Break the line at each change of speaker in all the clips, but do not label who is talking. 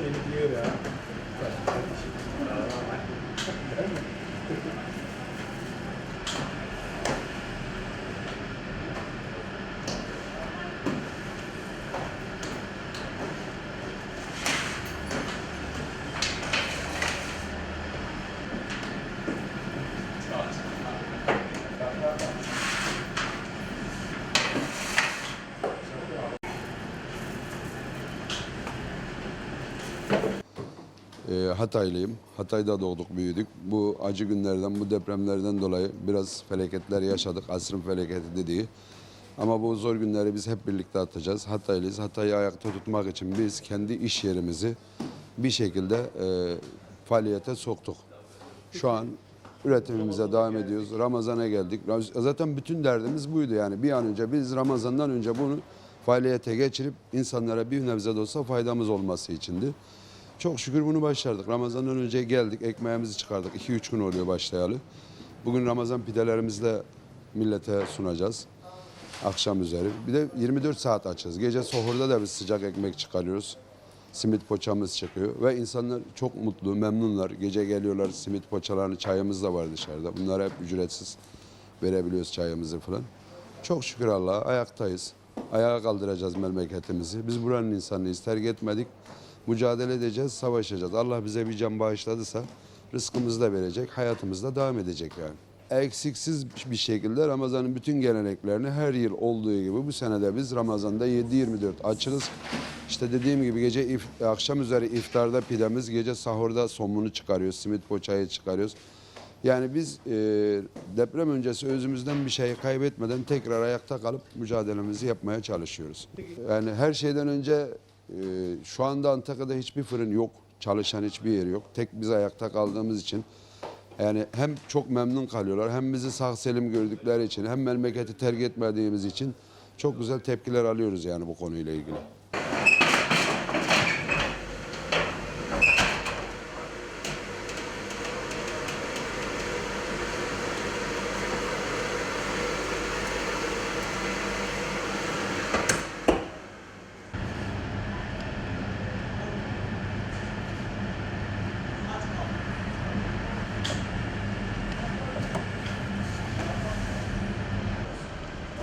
Thank you.
Ee, Hataylıyım. Hatay'da doğduk, büyüdük. Bu acı günlerden, bu depremlerden dolayı biraz felaketler yaşadık. Asrın felaketi dediği. Ama bu zor günleri biz hep birlikte atacağız. Hataylıyız. Hatay'ı ayakta tutmak için biz kendi iş yerimizi bir şekilde e, faaliyete soktuk. Şu an üretimimize devam ediyoruz. Ramazan'a geldik. Zaten bütün derdimiz buydu yani. Bir an önce biz Ramazan'dan önce bunu faaliyete geçirip insanlara bir nebze de olsa faydamız olması içindi. Çok şükür bunu başardık. Ramazan'dan önce geldik, ekmeğimizi çıkardık. 2-3 gün oluyor başlayalı. Bugün Ramazan pidelerimizle millete sunacağız. Akşam üzeri. Bir de 24 saat açız. Gece sohurda da biz sıcak ekmek çıkarıyoruz. Simit poçamız çıkıyor ve insanlar çok mutlu, memnunlar. Gece geliyorlar simit poçalarını, çayımız da var dışarıda. Bunları hep ücretsiz verebiliyoruz çayımızı falan. Çok şükür Allah'a ayaktayız. Ayağa kaldıracağız memleketimizi. Biz buranın insanıyız, terk etmedik. Mücadele edeceğiz, savaşacağız. Allah bize bir can bağışladıysa rızkımızı da verecek, hayatımız da devam edecek yani. Eksiksiz bir şekilde Ramazan'ın bütün geleneklerini her yıl olduğu gibi bu senede biz Ramazan'da 7-24 açırız. İşte dediğim gibi gece if- akşam üzeri iftarda pidemiz, gece sahurda somunu çıkarıyoruz, simit poçayı çıkarıyoruz. Yani biz e, deprem öncesi özümüzden bir şey kaybetmeden tekrar ayakta kalıp mücadelemizi yapmaya çalışıyoruz. Yani her şeyden önce e, şu anda Antakya'da hiçbir fırın yok. Çalışan hiçbir yer yok. Tek biz ayakta kaldığımız için yani hem çok memnun kalıyorlar hem bizi sağ selim gördükleri için hem memleketi terk etmediğimiz için çok güzel tepkiler alıyoruz yani bu konuyla ilgili.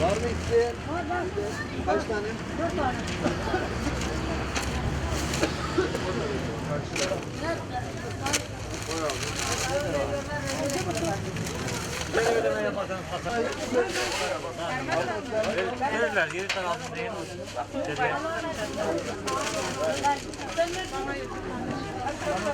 Var mı isteyen? Kaç tane?
Verirler ¿Qué es la guía de cada?